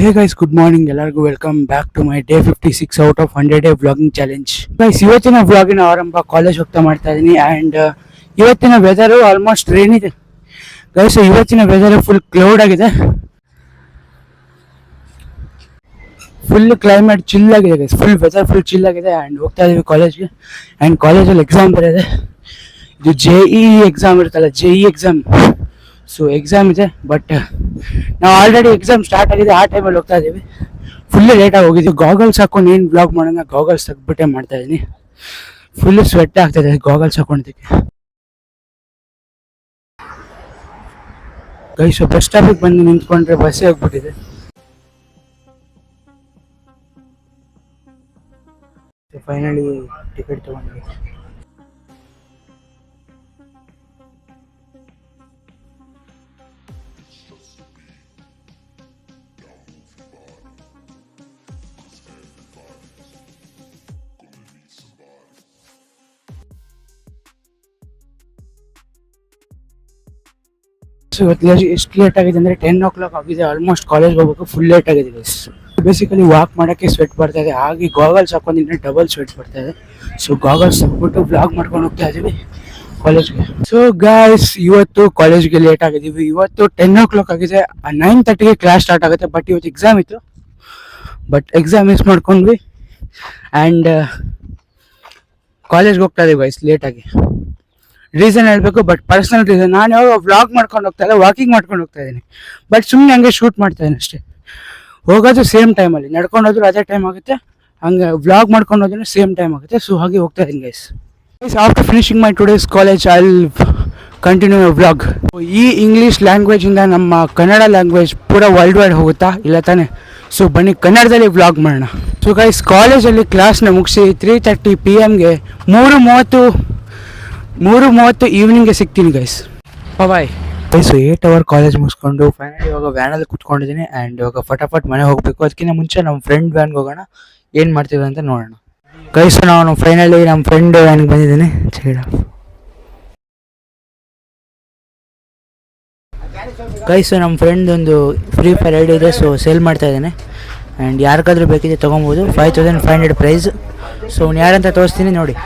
ಹೇ guys good morning ಎಲ್ಲರಿಗೂ welcome back to my day fifty six out of hundred day vlogging challenge guys ಇವತ್ತಿನ ವ್ಲಾಗಿನ ಆರಂಭ college ಹೋಗ್ತಾ ಮಾಡ್ತಾ ಇದ್ದೀನಿ ಆ್ಯಂಡ್ ಇವತ್ತಿನ ವೆದರು ಆಲ್ಮೋಸ್ಟ್ ರೇನ್ ಇದೆ. ಗೈಸ್ ಇವತ್ತಿನ ವೆದರ್ ಫುಲ್ ಕ್ಲೌಡ್ ಆಗಿದೆ. ಫುಲ್ ಕ್ಲೈಮೇಟ್ ಚಿಲ್ ಆಗಿದೆ guys full weather full chill ಆಗಿದೆ ಆ್ಯಂಡ್ ಹೋಗ್ತಾ ಇದ್ದೀವಿ ಕಾಲೇಜ್ಗೆ ಆ್ಯಂಡ್ ಕಾಲೇಜಲ್ಲಿ ಎಕ್ಸಾಮ್ ಬರೋದೆ. ಇದು ಜೆ ಇ ಎಕ್ಸಾಮ್ ಇರುತ್ತಲ್ಲ J E exam so exam ಇದೆ ಬಟ್ ನಾವು ಆಲ್ರೆಡಿ ಎಕ್ಸಾಮ್ ಸ್ಟಾರ್ಟ್ ಆಗಿದೆ, ಆ ಟೈಮಲ್ಲಿ ಹೋಗ್ತಾ ಇದ್ದೀವಿ. ಫುಲ್ ಲೇಟಾಗಿ ಹೋಗಿದ್ದೀವಿ ಗಾಗಲ್ಸ್ ಹಾಕೊಂಡು ಏನು ಬ್ಲಾಗ್ ಮಾಡೋಣ ಗಾಗಲ್ಸ್ ತೆಗ್ಬಿಟ್ಟೆ ಮಾಡ್ತಾ ಇದ್ದೀನಿ ಫುಲ್ ಸ್ವೆಟ್ ಆಗ್ತಾಯಿದೆ ಗಾಗಲ್ಸ್ ಹಾಕೊಂಡಿದ್ದಕ್ಕೆ. ಗೈಸು ಬಸ್ ಸ್ಟಾಪಿಗೆ ಬಂದು ನಿಂತ್ಕೊಂಡ್ರೆ ಬಸ್ಸೇ ಹೋಗ್ಬಿಟ್ಟಿದೆ. ಫೈನಲಿ ಟಿಕೆಟ್ ತೊಗೊಂಡ್ವಿ. ಇವತ್ತು ಎಷ್ಟು ಲೇಟ್ ಆಗಿದೆ ಅಂದರೆ ಟೆನ್ ಓ ಕ್ಲಾಕ್ ಆಗಿದೆ. ಆಲ್ಮೋಸ್ಟ್ ಕಾಲೇಜ್ ಹೋಗಬೇಕು ಫುಲ್ ಲೇಟ್ ಆಗಿದೆ ಬೇಸಿಕಲಿ ವಾಕ್ ಮಾಡೋಕ್ಕೆ ಸ್ವೆಟ್ ಬರ್ತಾ ಇದೆ. ಹಾಗೆ ಗಾಗಲ್ಸ್ ಹಾಕೊಂಡಿದ್ರೆ ಡಬಲ್ ಸ್ವೆಟ್ ಬರ್ತಾ ಇದೆ. ಸೊ ಗಾಗಲ್ಸ್ ಹಾಕ್ಬಿಟ್ಟು ಬ್ಲಾಗ್ ಮಾಡ್ಕೊಂಡು ಹೋಗ್ತಾ ಇದ್ದೀವಿ ಕಾಲೇಜ್ಗೆ ಸೊ ಗಾಯ್ಸ್ ಇವತ್ತು ಕಾಲೇಜ್ಗೆ ಲೇಟ್ ಆಗಿದ್ದೀವಿ. ಇವತ್ತು ಟೆನ್ ಓ ಕ್ಲಾಕ್ ಆಗಿದೆ ನೈನ್ ತರ್ಟಿಗೆ ಕ್ಲಾಸ್ ಸ್ಟಾರ್ಟ್ ಆಗುತ್ತೆ. ಬಟ್ ಇವತ್ತು ಎಕ್ಸಾಮ್ ಇತ್ತು. ಬಟ್ ಎಕ್ಸಾಮ್ ಮಿಸ್ ಮಾಡ್ಕೊಂಡ್ವಿ. ಆ್ಯಂಡ್ ಕಾಲೇಜ್ಗೆ ಹೋಗ್ತಾ ಇದೀವಿ ಗೈಸ್ ಲೇಟಾಗಿ ರೀಸನ್ ಹೇಳಬೇಕು ಬಟ್ ಪರ್ಸನಲ್ ರೀಸನ್ ನಾನು ಯಾವಾಗ ವ್ಲಾಗ್ ಮಾಡ್ಕೊಂಡು ಹೋಗ್ತಾ ಇಲ್ಲ ವಾಕಿಂಗ್ ಮಾಡ್ಕೊಂಡು ಹೋಗ್ತಾ ಇದ್ದೀನಿ. ಬಟ್ ಸುಮ್ಮನೆ ಹಂಗೆ ಶೂಟ್ ಮಾಡ್ತಾ ಇದ್ದೀನಿ ಅಷ್ಟೇ. ಹೋಗೋದು ಸೇಮ್ ಟೈಮಲ್ಲಿ ನಡ್ಕೊಂಡು ಹೋದ್ರು ಅದೇ ಟೈಮ್ ಆಗುತ್ತೆ. ಹಂಗೆ ವ್ಲಾಗ್ ಮಾಡ್ಕೊಂಡು ಹೋದ್ರೆ ಸೇಮ್ ಟೈಮ್ ಆಗುತ್ತೆ. ಸೊ ಹಾಗೆ ಹೋಗ್ತಾ ಇದ್ದೀನಿ guys guys after finishing my today's college I continue vlog ಈ ಇಂಗ್ಲೀಷ್ ಲ್ಯಾಂಗ್ವೇಜಿಂದ ನಮ್ಮ ಕನ್ನಡ ಲ್ಯಾಂಗ್ವೇಜ್ ಪೂರಾ ವರ್ಲ್ಡ್ ವೈಡ್ ಹೋಗುತ್ತಾ? ಇಲ್ಲ ತಾನೇ? ಸೊ ಬನ್ನಿ, ಕನ್ನಡದಲ್ಲಿ ವ್ಲಾಗ್ ಮಾಡೋಣ. ಸೊ ಗೈಸ್ ಕಾಲೇಜಲ್ಲಿ ಕ್ಲಾಸ್ನ ಮುಗಿಸಿ ತ್ರೀ ತರ್ಟಿ ಪಿ ಎಮ್ಗೆ ಮೂರು ಮೂವತ್ತು ಮೂರು ಮೂವತ್ತು ಈವ್ನಿಂಗ್ ಸಿಗ್ತೀನಿ guys bye guys eight hour college ಮುಗಿಸ್ಕೊಂಡು ಫೈನಲಿ ಇವಾಗ ವ್ಯಾನಲ್ಲಿ ಕುತ್ಕೊಂಡಿದ್ದೀನಿ ಆ್ಯಂಡ್ ಇವಾಗ ಫಟಾಫಟ್ ಮನೆ ಹೋಗಬೇಕು. ಅದಕ್ಕಿಂತ ಮುಂಚೆ ನಮ್ಮ ಫ್ರೆಂಡ್ ವ್ಯಾನ್ಗೆ ಹೋಗೋಣ. ಏನು ಮಾಡ್ತೀವಿ ಅಂತ ನೋಡೋಣ. ಗೈಸು ನಾನು ಫೈನಲಿ ನಮ್ಮ ಫ್ರೆಂಡ್ ವ್ಯಾನ್ಗೆ ಬಂದಿದ್ದೀನಿ. ಚೇಡ ಗೈಸು ನಮ್ಮ ಫ್ರೆಂಡ್ ಒಂದು ಫ್ರೀ ಫೈರ್ ಐಡಿ ಇದೆ ಸೊ ಸೇಲ್ ಮಾಡ್ತಾ ಇದ್ದಾನೆ. ಆ್ಯಂಡ್ ಯಾರಿಗಾದ್ರೂ ಬೇಕಿದೆ ತೊಗೊಬೋದು. Five thousand five hundred price so ಅವ್ನು ಯಾರಂತ ತೋರಿಸ್ತೀನಿ ನೋಡಿ.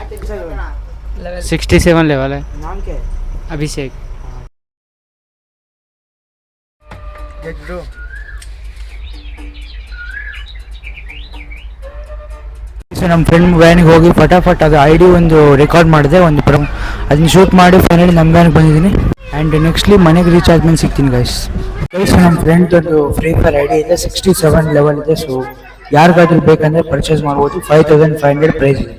सिक्सटी सेवन लेवल है अभिषेक ಸೊ ನಮ್ಮ ಫ್ರೆಂಡ್ ವ್ಯಾನಿಗೆ ಹೋಗಿ ಫಟಾಫಟ್ ಅದು ಐ ಡಿ ಒಂದು ರೆಕಾರ್ಡ್ ಮಾಡಿದೆ ಒಂದು ಪ್ರ ಅದನ್ನ ಶೂಟ್ ಮಾಡಿ ಫೈನಲಿ ನಮ್ಮ ವ್ಯಾನಿಗೆ ಬಂದಿದ್ದೀನಿ ಆ್ಯಂಡ್ ನೆಕ್ಸ್ಟ್ಲಿ ಮನೆಗೆ ರೀಚ್ ಆದ್ಮೇಲೆ ಸಿಗ್ತೀನಿ ಗೈಸ್ ಗೈಸ್ ನಮ್ಮ ಫ್ರೆಂಡ್ ಒಂದು ಫ್ರೀ ಫೈರ್ ಐ ಡಿ ಇದೆ ಸಿಕ್ಸ್ಟಿ ಸೆವೆನ್ ಲೆವೆಲ್ ಇದೆ ಸೊ ಯಾರಿಗಾದ್ರೂ ಬೇಕಂದ್ರೆ ಪರ್ಚೇಸ್ ಮಾಡ್ಬೋದು five thousand five hundred price ಇದೆ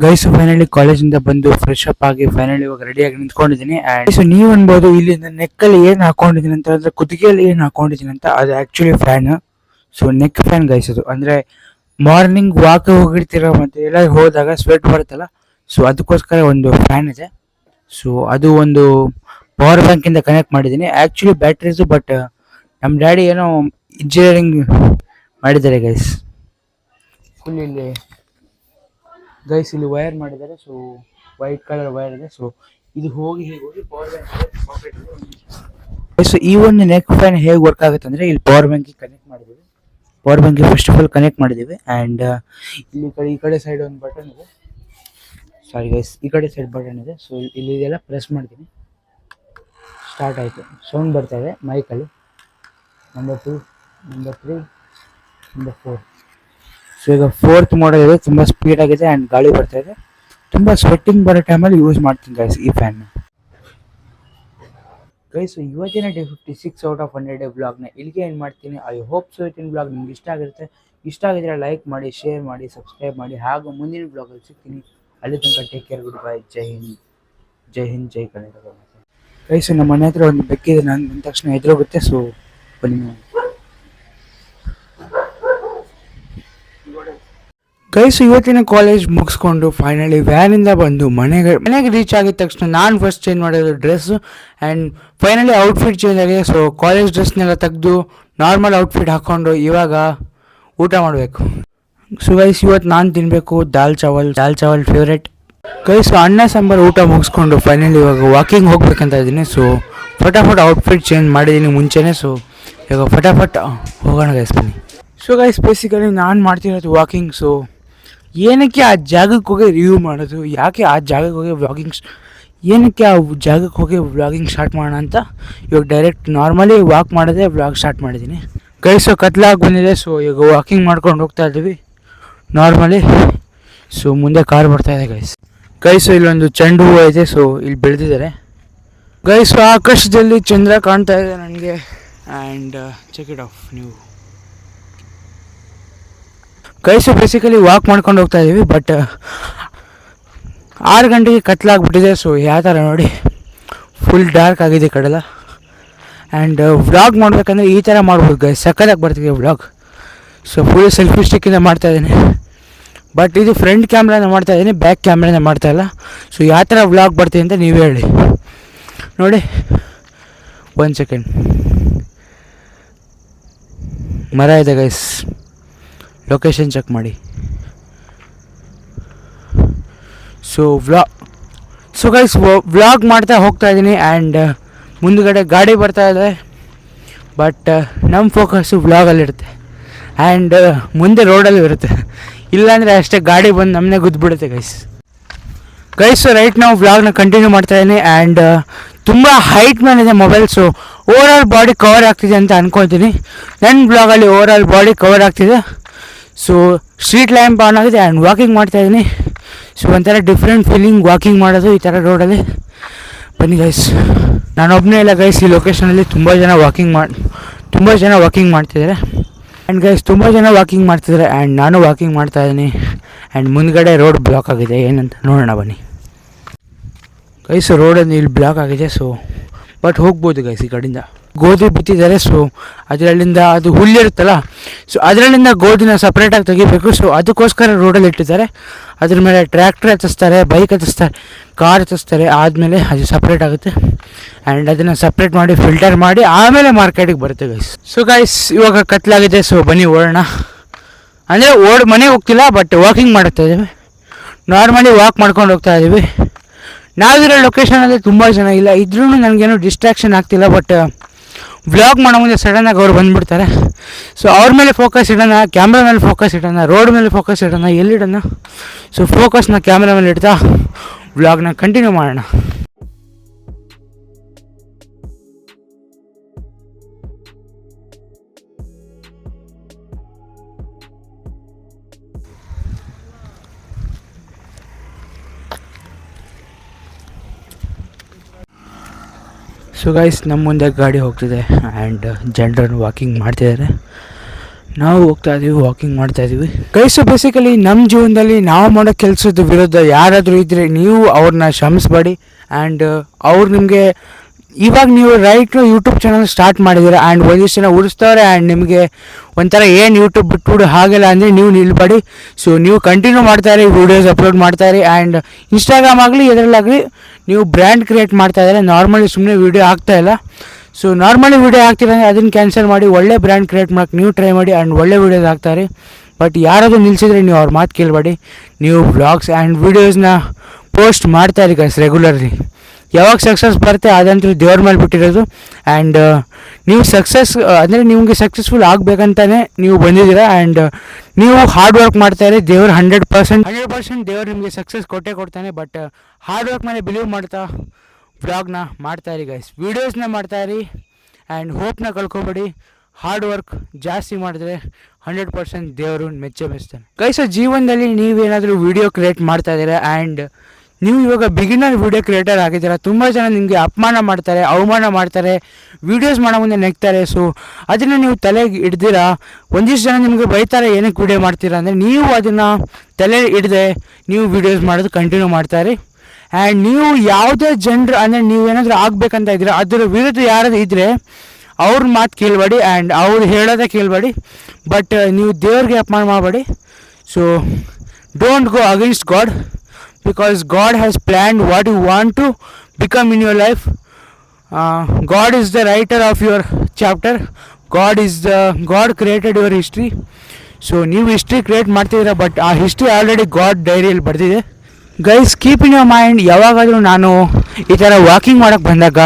ಗೈಸ್ ಫೈನಲಿ ಕಾಲೇಜಿಂದ ಬಂದು ಫ್ರೆಶ್ ಅಪ್ ಆಗಿ ಫೈನಲಿ ಇವಾಗ ರೆಡಿ ಆಗಿ ನಿಂತ್ಕೊಂಡಿದ್ದೀನಿ ಅಂಡ್ ಸೊ ನೀವು ಅನ್ಬೋದು ಇಲ್ಲಿ ನೆಕ್ಕಲ್ಲಿ ಏನು ಹಾಕೊಂಡಿದ್ದೀನಿ ಅಂತ ಅಂದ್ರೆ ಕುತ್ತಿಗೆಯಲ್ಲಿ ಏನು ಹಾಕೊಂಡಿದ್ದೀನಿ ಅಂತ ಅದು actually fan so neck fan guys ಅದು. ಅಂದರೆ ಮಾರ್ನಿಂಗ್ ವಾಕ್ ಹೋಗಿರ್ತೀರ ಮತ್ತೆ ಎಲ್ಲ ಹೋದಾಗ ಸ್ವೆಟ್ ಬರುತ್ತಲ್ಲ ಸೊ ಅದಕ್ಕೋಸ್ಕರ ಒಂದು ಫ್ಯಾನ್ ಇದೆ. ಸೊ ಅದು ಒಂದು ಪವರ್ ಬ್ಯಾಂಕಿಂದ ಕನೆಕ್ಟ್ ಮಾಡಿದ್ದೀನಿ. ಆ್ಯಕ್ಚುಲಿ ಬ್ಯಾಟ್ರೀಸು ಬಟ್ ನಮ್ಮ ಡ್ಯಾಡಿ ಏನೋ ಇಂಜಿನಿಯರಿಂಗ್ ಮಾಡಿದ್ದಾರೆ ಗೈಸ್ ಫುಲ್ ಇಲ್ಲಿ. ಗೈಸ್ ಇಲ್ಲಿ ವೈರ್ ಮಾಡಿದ್ದಾರೆ ಸೊ ವೈಟ್ ಕಲರ್ ವೈರ್ ಇದೆ. ಸೊ ಇದು ಹೋಗಿ ಹೀಗೆ ಹೋಗಿ ಪವರ್ ಬ್ಯಾಂಕ್ ಸೊ ಈ ಒಂದು ನೆಕ್ ಫ್ಯಾನ್ ಹೇಗೆ ವರ್ಕ್ ಆಗುತ್ತೆ ಅಂದರೆ ಇಲ್ಲಿ ಪವರ್ ಬ್ಯಾಂಕಿಗೆ ಕನೆಕ್ಟ್ ಮಾಡಿದ್ದೀವಿ. ಪವರ್ ಬ್ಯಾಂಕಿಗೆ ಫಸ್ಟ್ ಆಫ್ ಆಲ್ ಕನೆಕ್ಟ್ ಮಾಡಿದ್ದೀವಿ. ಆ್ಯಂಡ್ ಇಲ್ಲಿ ಕಡೆ, ಈ ಕಡೆ ಸೈಡ್ ಒಂದು ಬಟನ್ ಇದೆ. ಸಾರಿ ಗೈಸ್ ಈ ಕಡೆ ಸೈಡ್ ಬಟನ್ ಇದೆ. ಸೊ ಇಲ್ಲಿ ಇದೆಲ್ಲ ಪ್ರೆಸ್ ಮಾಡ್ತೀನಿ. ಸ್ಟಾರ್ಟ್ ಆಯಿತು. ಸೌಂಡ್ ಬರ್ತಾ ಇದೆ ಮೈಕಲ್ಲಿ number two number three number four so ಈಗ ಫೋರ್ತ್ ಮಾಡಲ್ ಇದೆ ತುಂಬ ಸ್ಪೀಡ್ ಆಗಿದೆ ಆ್ಯಂಡ್ ಗಾಳಿ ಬರ್ತಾ ಇದೆ. ತುಂಬ ಸ್ವೆಟ್ಟಿಂಗ್ ಬರೋ ಟೈಮಲ್ಲಿ ಯೂಸ್ ಮಾಡ್ತೀನಿ ಗೈಸ್ ಈ ಫ್ಯಾನ್ ಗೈಸ್ ಇವತ್ತಿನ day fifty six out of hundred day ಬ್ಲಾಗ್ನ ಇಲ್ಲಿಗೆ ಏನು ಮಾಡ್ತೀನಿ. ಐ ಹೋಪ್ ಸೊ ಇವತ್ತಿನ ಬ್ಲಾಗ್ ನಿಮ್ಗೆ ಇಷ್ಟ ಆಗಿರುತ್ತೆ. ಇಷ್ಟ ಆಗಿದ್ರೆ ಲೈಕ್ ಮಾಡಿ ಶೇರ್ ಮಾಡಿ ಸಬ್ಸ್ಕ್ರೈಬ್ ಮಾಡಿ. ಹಾಗೂ ಮುಂದಿನ ಬ್ಲಾಗಲ್ಲಿ ಸಿಗ್ತೀನಿ. ಅಲ್ಲಿ ತನಕ ಟೇಕ್ ಕೇರ್ ಗುಡ್ ಬೈ ಜೈ ಹಿಂದ್. ಜೈ ಹಿಂದ್, ಜೈ ಕರ್ನಾಟಕ ಗೈಸ್ ನಮ್ಮ ಮನೆ ಹತ್ರ ಒಂದು ಬೆಕ್ಕಿದೆ. ನಾನು ಬಂದ ತಕ್ಷಣ ಎದುರೋಗುತ್ತೆ ಸೊ ಬನ್ನಿ. ಗೈಸ್ ಇವತ್ತಿನ ಕಾಲೇಜ್ ಮುಗಿಸ್ಕೊಂಡು ಫೈನಲಿ ವ್ಯಾನಿಂದ ಬಂದು ಮನೆಗೆ ಮನೆಗೆ ರೀಚ್ ಆಗಿದ ತಕ್ಷಣ ನಾನು ಫಸ್ಟ್ ಚೇಂಜ್ ಮಾಡಿದ್ರು dress and finally outfit change ಆಗಿದೆ. ಸೊ ಕಾಲೇಜ್ ಡ್ರೆಸ್ನೆಲ್ಲ ತೆಗೆದು ನಾರ್ಮಲ್ ಔಟ್ಫಿಟ್ ಹಾಕ್ಕೊಂಡು ಇವಾಗ ಊಟ ಮಾಡಬೇಕು. ಸೊ ಗೈಸ್ ಇವತ್ತು ನಾನು ತಿನ್ನಬೇಕು ದಾಲ್ ಚಾವಲ್ ದಾಲ್ ಚಾವಲ್ ಫೇವ್ರೆಟ್ ಗೈಸ್ ಅನ್ನ, ಸಾಂಬಾರು, ಊಟ ಮುಗಿಸ್ಕೊಂಡು ಫೈನಲಿ ಇವಾಗ ವಾಕಿಂಗ್ ಹೋಗ್ಬೇಕಂತ ಇದ್ದೀನಿ. ಸೊ ಫಟಾಫಟ್ ಔಟ್ಫಿಟ್ ಚೇಂಜ್ ಮಾಡಿದ್ದೀನಿ ಮುಂಚೆನೇ. ಸೊ ಇವಾಗ ಫಟಾಫಟ್, ಹೋಗೋಣ ಗೈಸ್ ಬನ್ನಿ. ಸೊ ಗೈಸ್ ಬೇಸಿಕಲಿ ನಾನು ಮಾಡ್ತಿರೋದು ವಾಕಿಂಗ್ ಸೊ ಏನಕ್ಕೆ ಆ ಜಾಗಕ್ಕೆ ಹೋಗಿ ರಿವ್ಯೂ ಮಾಡೋದು? ಯಾಕೆ ಆ ಜಾಗಕ್ಕೆ ಹೋಗಿ ವ್ಲಾಗಿಂಗ್ಸ್ ಏನಕ್ಕೆ ಆ ಜಾಗಕ್ಕೆ ಹೋಗಿ ವ್ಲಾಗಿಂಗ್ ಸ್ಟಾರ್ಟ್ ಮಾಡೋಣ ಅಂತ? ಇವಾಗ ಡೈರೆಕ್ಟ್ ನಾರ್ಮಲಿ ವಾಕ್ ಮಾಡಿದ್ರೆ ವ್ಲಾಗ್ ಸ್ಟಾರ್ಟ್ ಮಾಡಿದ್ದೀನಿ. ಗೈಸು ಕತ್ಲಾಗಿ ಬಂದಿದೆ. ಸೊ ಈಗ ವಾಕಿಂಗ್ ಮಾಡ್ಕೊಂಡು ಹೋಗ್ತಾ ಇದ್ದೀವಿ. ನಾರ್ಮಲಿ ಸೊ ಮುಂದೆ ಕಾರ್ ಬರ್ತಾ ಇದೆ ಗೈಸ್ ಗೈಸು ಇಲ್ಲೊಂದು ಚೆಂಡು ಹೂವು ಇದೆ. ಸೊ ಇಲ್ಲಿ ಬೆಳೆದಿದ್ದಾರೆ. ಗೈಸು ಆಕಾಶದಲ್ಲಿ ಚಂದ್ರ ಕಾಣ್ತಾ ಇದೆ ನನಗೆ. ಆ್ಯಂಡ್ ಚೆಕ್ ಇಟ್ ಆಫ್ ನೀವು ಗೈಸು ಬೇಸಿಕಲಿ ವಾಕ್ ಮಾಡ್ಕೊಂಡು ಹೋಗ್ತಾ ಇದ್ದೀವಿ ಬಟ್ ಆರು ಗಂಟೆಗೆ ಕತ್ಲಾಗ್ಬಿಟ್ಟಿದೆ ಸೊ ಯಾವ ಥರ ನೋಡಿ ಫುಲ್ ಡಾರ್ಕ್ ಆಗಿದೆ ಕಡೆಲ್ಲ. ಆ್ಯಂಡ್ ವ್ಲಾಗ್ ಮಾಡಬೇಕಂದ್ರೆ ಈ ಥರ ಮಾಡ್ಬೋದು ಗೈಸ್ ಸಕ್ಕತ್ತಾಗಿ ಬರ್ತಿದೆ ವ್ಲಾಗ್ ಸೊ ಫುಲ್ ಸೆಲ್ಫಿ ಸ್ಟಿಕ್ಕಿಂದ ಮಾಡ್ತಾ ಇದ್ದೀನಿ. ಬಟ್ ಇದು ಫ್ರಂಟ್ ಕ್ಯಾಮ್ರಾನ ಮಾಡ್ತಾ ಇದ್ದೀನಿ ಬ್ಯಾಕ್ ಕ್ಯಾಮ್ರಾನ ಮಾಡ್ತಾ ಇಲ್ಲ. ಸೊ ಯಾವ ಥರ ವ್ಲಾಗ್ ಬರ್ತೀನಿ ಅಂತ ನೀವೇ ಹೇಳಿ. ನೋಡಿ, ಒಂದು ಸೆಕೆಂಡ್ ಮರ ಇದೆ ಗೈಸ್ ಲೊಕೇಶನ್ ಚೆಕ್ ಮಾಡಿ. ಸೊ ವ್ಲಾ ಸೊ ಗೈಸ್ ವ್ಲಾಗ್ ಮಾಡ್ತಾ ಹೋಗ್ತಾ ಇದ್ದೀನಿ ಆ್ಯಂಡ್ ಮುಂದುಗಡೆ ಗಾಡಿ ಬರ್ತಾ ಇದೆ. ಬಟ್ ನಮ್ಮ ಫೋಕಸ್ಸು ವ್ಲಾಗಲ್ಲಿರುತ್ತೆ ಆ್ಯಂಡ್ ಮುಂದೆ ರೋಡಲ್ಲಿ ಇರುತ್ತೆ. ಇಲ್ಲಾಂದರೆ ಅಷ್ಟೇ ಗಾಡಿ ಬಂದು ನಮ್ಮನೆ ಗುದ್ದುಬಿಡುತ್ತೆ ಗೈಸ್ ಗೈಸ್ ರೈಟ್ ನಾವು ವ್ಲಾಗ್ನ ಕಂಟಿನ್ಯೂ ಮಾಡ್ತಾ ಇದ್ದೀನಿ ಆ್ಯಂಡ್ ತುಂಬ ಹೈಟ್ ಮೇಲಿದೆ mobile so overall body cover ಆಗ್ತಿದೆ ಅಂತ ಅಂದ್ಕೊಳ್ತೀನಿ ನನ್ನ ಬ್ಲಾಗಲ್ಲಿ ಓವರ್ ಆಲ್ ಬಾಡಿ ಕವರ್ ಆಗ್ತಿದೆ. ಸೊ ಸ್ಟ್ರೀಟ್ ಲ್ಯಾಂಪ್ ಆನ್ ಆಗಿದೆ ಆ್ಯಂಡ್ ವಾಕಿಂಗ್ ಮಾಡ್ತಾ ಇದ್ದೀನಿ. ಸೊ ಒಂಥರ ಡಿಫ್ರೆಂಟ್ ಫೀಲಿಂಗ್ ವಾಕಿಂಗ್ ಮಾಡೋದು ಈ ಥರ ರೋಡಲ್ಲಿ ಬನ್ನಿ ಗೈಸ್ ನಾನೊಬ್ಬನೇ ಇಲ್ಲ ಗೈಸ್ ಈ ಲೊಕೇಶನಲ್ಲಿ ತುಂಬ ಜನ ವಾಕಿಂಗ್ ಮಾಡಿ ತುಂಬ ಜನ ವಾಕಿಂಗ್ ಮಾಡ್ತಿದ್ದಾರೆ. ಆ್ಯಂಡ್ ಗೈಸ್ ತುಂಬ ಜನ ವಾಕಿಂಗ್ ಮಾಡ್ತಿದ್ದಾರೆ ಆ್ಯಂಡ್ ನಾನು ವಾಕಿಂಗ್ ಮಾಡ್ತಾ ಇದ್ದೀನಿ. ಆ್ಯಂಡ್ ಮುಂದ್ಗಡೆ ರೋಡ್ ಬ್ಲಾಕ್ ಆಗಿದೆ, ಏನಂತ ನೋಡೋಣ ಬನ್ನಿ. ಗೈಸ್ ರೋಡಲ್ಲಿ ಇಲ್ಲಿ ಬ್ಲಾಕ್ ಆಗಿದೆ ಸೊ ಬಟ್ ಹೋಗ್ಬೋದು ಗೈಸ್ ಈ ಕಡೆಯಿಂದ. ಗೋಧಿ ಬಿತ್ತಿದ್ದಾರೆ ಸೊ, ಅದರಲ್ಲಿಂದ ಅದು ಹುಲ್ಲಿರುತ್ತಲ್ಲ ಸೊ, ಅದರಲ್ಲಿಂದ ಗೋಧಿನ ಸಪ್ರೇಟಾಗಿ ತೆಗಿಬೇಕು. ಸೊ, ಅದಕ್ಕೋಸ್ಕರ ರೋಡಲ್ಲಿ ಇಟ್ಟಿದ್ದಾರೆ. ಅದ್ರ ಮೇಲೆ ಟ್ರ್ಯಾಕ್ಟರ್ ಹತ್ತಿಸ್ತಾರೆ ಬೈಕ್ ಹತ್ತಿಸ್ತಾರೆ ಕಾರ್ ಹತ್ತಿಸ್ತಾರೆ ಆದಮೇಲೆ ಅದು ಸಪ್ರೇಟ್ ಆಗುತ್ತೆ. ಆ್ಯಂಡ್ ಅದನ್ನು ಸಪ್ರೇಟ್ ಮಾಡಿ ಫಿಲ್ಟರ್ ಮಾಡಿ, ಆಮೇಲೆ ಮಾರ್ಕೆಟಿಗೆ ಬರುತ್ತೆ ಗೈಸ್ ಸೊ ಗೈಸ್ ಇವಾಗ ಕತ್ಲಾಗಿದೆ. ಸೊ ಬನ್ನಿ, ಓಡೋಣ. ಅಂದರೆ ಓಡ್ ಮನೆಗೆ ಹೋಗ್ತಿಲ್ಲ ಬಟ್ ವಾಕಿಂಗ್ ಮಾಡುತ್ತಾ ಇದ್ದೀವಿ. ನಾರ್ಮಲಿ ವಾಕ್ ಮಾಡ್ಕೊಂಡು ಹೋಗ್ತಾ ಇದ್ದೀವಿ. ನಾವಿರೋ ಲೊಕೇಶನಲ್ಲಿ ತುಂಬ ಜನ ಇಲ್ಲ. ಇದ್ರೂ ನನಗೇನು ಡಿಸ್ಟ್ರಾಕ್ಷನ್ ಆಗ್ತಿಲ್ಲ ಬಟ್ ವ್ಲಾಗ್ ಮಾಡೋ ಮುಂದೆ ಸಡನ್ನಾಗಿ ಅವ್ರು ಬಂದುಬಿಡ್ತಾರೆ. ಸೊ ಅವ್ರ ಮೇಲೆ ಫೋಕಸ್ ಇಡೋಣ ಕ್ಯಾಮ್ರಾ ಮೇಲೆ ಫೋಕಸ್ ಇಡೋಣ ರೋಡ್ ಮೇಲೆ ಫೋಕಸ್ ಇಡೋಣ, ಎಲ್ಲಿಡೋಣ? ಸೊ ಫೋಕಸ್ನ ಕ್ಯಾಮ್ರಾ ಮೇಲೆ ಇಡ್ತಾ ವ್ಲಾಗ್ನ ಕಂಟಿನ್ಯೂ ಮಾಡೋಣ. ಸೊ ಗೈಸ್ ನಮ್ಮ ಮುಂದೆ ಗಾಡಿ ಹೋಗ್ತಿದೆ ಆ್ಯಂಡ್ ಜನರನ್ನು ವಾಕಿಂಗ್ ಮಾಡ್ತಿದ್ದಾರೆ ನಾವು ಹೋಗ್ತಾ ಇದೀವಿ ವಾಕಿಂಗ್ ಮಾಡ್ತಾ ಇದೀವಿ. ಗೈಸ್ ಬೇಸಿಕಲಿ ನಮ್ಮ ಜೀವನದಲ್ಲಿ ನಾವು ಮಾಡೋ ಕೆಲಸದ ವಿರುದ್ಧ ಯಾರಾದರೂ ಇದ್ದರೆ ನೀವು ಅವ್ರನ್ನ ಶ್ರಮಿಸ್ಬೇಡಿ ಆ್ಯಂಡ್ ಅವ್ರು ನಿಮಗೆ ಇವಾಗ ನೀವು ರೈಟ್ ಯೂಟ್ಯೂಬ್ ಚಾನಲ್ ಸ್ಟಾರ್ಟ್ ಮಾಡಿದ್ದೀರಾ ಆ್ಯಂಡ್ ಒಂದಿಷ್ಟು ಜನ ಉಳಿಸ್ತಾರೆ ಆ್ಯಂಡ್ ನಿಮಗೆ ಒಂಥರ ಏನು ಯೂಟ್ಯೂಬ್ ಬಿಟ್ಬಿಡು ಹಾಗೆಲ್ಲ ಅಂದರೆ ನೀವು ನಿಲ್ಬೇಡಿ. ಸೊ ನೀವು ಕಂಟಿನ್ಯೂ ಮಾಡ್ತಾಯಿರಿ ವೀಡಿಯೋಸ್ ಅಪ್ಲೋಡ್ ಮಾಡ್ತಾಯಿರಿ ಆ್ಯಂಡ್ ಇನ್ಸ್ಟಾಗ್ರಾಮ್ ಆಗಲಿ ಇದರಲ್ಲಾಗಲಿ ನೀವು ಬ್ರ್ಯಾಂಡ್ ಕ್ರಿಯೇಟ್ ಮಾಡ್ತಾ ಇದ್ದಾರೆ ನಾರ್ಮಲಿ ಸುಮ್ಮನೆ ವೀಡಿಯೋ ಇಲ್ಲ. ಸೊ ನಾರ್ಮಲಿ ವೀಡಿಯೋ ಹಾಕ್ತೀರ ಅಂದರೆ ಅದನ್ನು ಕ್ಯಾನ್ಸಲ್ ಮಾಡಿ, ಒಳ್ಳೆ ಬ್ರ್ಯಾಂಡ್ ಕ್ರಿಯೇಟ್ ಮಾಡೋಕ್ಕೆ ನೀವು ಟ್ರೈ ಮಾಡಿ ಆ್ಯಂಡ್ ಒಳ್ಳೆ ವೀಡಿಯೋಸ್ ಹಾಕ್ತಾರೆ ಬಟ್ ಯಾರಾದರೂ ನಿಲ್ಲಿಸಿದ್ರೆ ನೀವು ಅವ್ರ ಮಾತು ಕೇಳಬೇಡಿ. ನೀವು ವ್ಲಾಗ್ಸ್ ಆ್ಯಂಡ್ ವೀಡಿಯೋಸ್ನ ಪೋಸ್ಟ್ ಮಾಡ್ತಾ ಇರಿ ಗೈಸ್ ರೆಗ್ಯುಲರ್ಲಿ ಯಾವಾಗ ಸಕ್ಸಸ್ ಬರುತ್ತೆ ಅದಂತೂ ದೇವ್ರ ಮೇಲೆ ಬಿಟ್ಟಿರೋದು. ಆ್ಯಂಡ್ ನೀವು ಸಕ್ಸಸ್ ಅಂದರೆ ನಿಮಗೆ ಸಕ್ಸಸ್ಫುಲ್ ಆಗಬೇಕಂತಾನೆ ನೀವು ಬಂದಿದ್ದೀರಾ. ಆ್ಯಂಡ್ ನೀವು ಹಾರ್ಡ್ ವರ್ಕ್ ಮಾಡ್ತಾ ಇರಿ. ದೇವ್ರು ಹಂಡ್ರೆಡ್ ಪರ್ಸೆಂಟ್ ಹಂಡ್ರೆಡ್ ಪರ್ಸೆಂಟ್ ದೇವ್ರು ನಿಮಗೆ ಸಕ್ಸಸ್ ಕೊಟ್ಟೇ ಕೊಡ್ತಾನೆ. ಬಟ್ ಹಾರ್ಡ್ ವರ್ಕ್ ಮೇಲೆ ಬಿಲೀವ್ ಮಾಡ್ತಾ ವ್ಲಾಗ್ನ ಮಾಡ್ತಾ ಇರಿ ಗೈಸ್ ವೀಡಿಯೋಸ್ನ ಮಾಡ್ತಾ ಇರಿ. ಆ್ಯಂಡ್ ಹೋಪ್ನ ಕಳ್ಕೊಬೇಡಿ. ಹಾರ್ಡ್ ವರ್ಕ್ ಜಾಸ್ತಿ ಮಾಡಿದ್ರೆ ಹಂಡ್ರೆಡ್ ಪರ್ಸೆಂಟ್ ದೇವರು ಮೆಚ್ಚೆ ಮೆಚ್ತಾನೆ. ಗೈಸ ಜೀವನದಲ್ಲಿ ನೀವೇನಾದರೂ ವಿಡಿಯೋ ಕ್ರಿಯೇಟ್ ಮಾಡ್ತಾ ಇದ್ದೀರಾ? ಆ್ಯಂಡ್ ನೀವು ಇವಾಗ ಬಿಗಿನರ್ ವಿಡಿಯೋ ಕ್ರಿಯೇಟರ್ ಆಗಿದ್ದೀರಾ, ತುಂಬ ಜನ ನಿಮಗೆ ಅಪಮಾನ ಮಾಡ್ತಾರೆ, ಅವಮಾನ ಮಾಡ್ತಾರೆ ವೀಡಿಯೋಸ್ ಮಾಡೋ ಮುಂದೆ ನೆಗ್ತಾರೆ. ಸೊ ಅದನ್ನು ನೀವು ತಲೆಗೆ ಹಿಡ್ದಿರಾ ಒಂದಿಷ್ಟು ಜನ ನಿಮಗೆ ಬೈತಾರೆ, ಏನಕ್ಕೆ ವೀಡಿಯೋ ಮಾಡ್ತೀರಾ ಅಂದರೆ, ನೀವು ಅದನ್ನು ತಲೆ ಹಿಡ್ದೆ ನೀವು ವೀಡಿಯೋಸ್ ಮಾಡೋದು ಕಂಟಿನ್ಯೂ ಮಾಡ್ತಾರೆ ಆ್ಯಂಡ್ ನೀವು ಯಾವುದೇ ಜನರು ಅಂದರೆ ನೀವು ಏನಾದರೂ ಆಗಬೇಕಂತ ಇದ್ದೀರಾ, ಅದರ ವಿರುದ್ಧ ಯಾರಾದ್ರು ಇದ್ದರೆ ಅವ್ರ ಮಾತು ಕೇಳಬೇಡಿ ಆ್ಯಂಡ್ ಅವ್ರು ಹೇಳೋದೇ ಕೇಳಬೇಡಿ. ಬಟ್ ನೀವು ದೇವ್ರಿಗೆ ಅಪಮಾನ ಮಾಡಬೇಡಿ. So don't go against God because has planned what you want to become in your life. Life God is the writer of your chapter God is the God created your history so ನೀವು history create ಮಾಡ್ತಿದ್ದೀರಾ but ಆ history already God ಡೈರಿಯಲ್ಲಿ ಬರೆದಿದೆ. Guys keep in your mind ಯಾವಾಗಾದರೂ ನಾನು ಈ ಥರ walking ಮಾಡೋಕ್ಕೆ ಬಂದಾಗ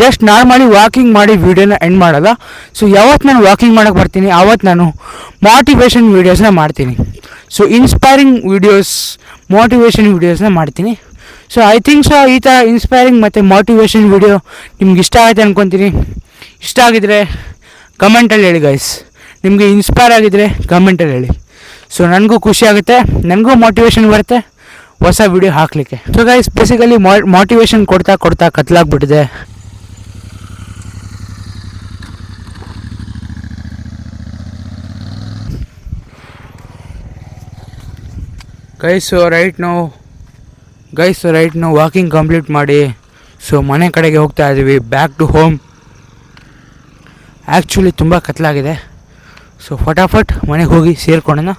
ಜಸ್ಟ್ ನಾರ್ಮಲಿ ವಾಕಿಂಗ್ ಮಾಡಿ ವೀಡಿಯೋನ ಎಂಡ್ ಮಾಡಲ್ಲ. ಸೊ ಯಾವತ್ತು ನಾನು ವಾಕಿಂಗ್ ಮಾಡೋಕ್ಕೆ ಬರ್ತೀನಿ ಆವತ್ತು ನಾನು ಮೋಟಿವೇಶನ್ ವೀಡಿಯೋಸ್ನ ಮಾಡ್ತೀನಿ. ಸೊ ಇನ್ಸ್ಪೈರಿಂಗ್ ವೀಡಿಯೋಸ್ ಮೋಟಿವೇಶನ್ ವೀಡಿಯೋಸ್ನ ಮಾಡ್ತೀನಿ. ಸೊ ಐ ಥಿಂಕ್ ಸೊ ಈ ಥರ ಇನ್ಸ್ಪೈರಿಂಗ್ ಮತ್ತು ಮೋಟಿವೇಶನ್ ವೀಡಿಯೋ ನಿಮ್ಗೆ ಇಷ್ಟ ಆಗುತ್ತೆ ಅಂದ್ಕೊತೀನಿ ಇಷ್ಟ ಆಗಿದ್ರೆ ಕಮೆಂಟಲ್ಲಿ ಹೇಳಿ ಗೈಸ್ ನಿಮಗೆ ಇನ್ಸ್ಪೈರ್ ಆಗಿದರೆ ಕಮೆಂಟಲ್ಲಿ ಹೇಳಿ. ಸೊ ನನಗೂ ಖುಷಿ ಆಗುತ್ತೆ, ನನಗೂ ಮೋಟಿವೇಶನ್ ಬರುತ್ತೆ, ಹೊಸ ವಿಡಿಯೋ ಹಾಕಲಿಕ್ಕೆ. ಸೊ ಗೈಸ್ ಬೇಸಿಕಲಿ ಮೋಟಿವೇಶನ್ ಕೊಡ್ತಾ ಕೊಡ್ತಾ ಕತ್ಲಾಗ್ಬಿಟ್ಟಿದೆ. ಗೈಸ್ ರೈಟ್ ನಾವು ಗೈಸ್ ರೈಟ್ ನಾವು ವಾಕಿಂಗ್ ಕಂಪ್ಲೀಟ್ ಮಾಡಿ ಸೊ ಮನೆ ಕಡೆಗೆ ಹೋಗ್ತಾ ಇದ್ದೀವಿ ಬ್ಯಾಕ್ ಟು ಹೋಮ್ ಆ್ಯಕ್ಚುಲಿ ತುಂಬ ಕತ್ಲಾಗಿದೆ. ಸೊ ಫಟಾಫಟ್ ಮನೆಗೆ ಹೋಗಿ ಸೇರ್ಕೊಳ್ಳೋಣ.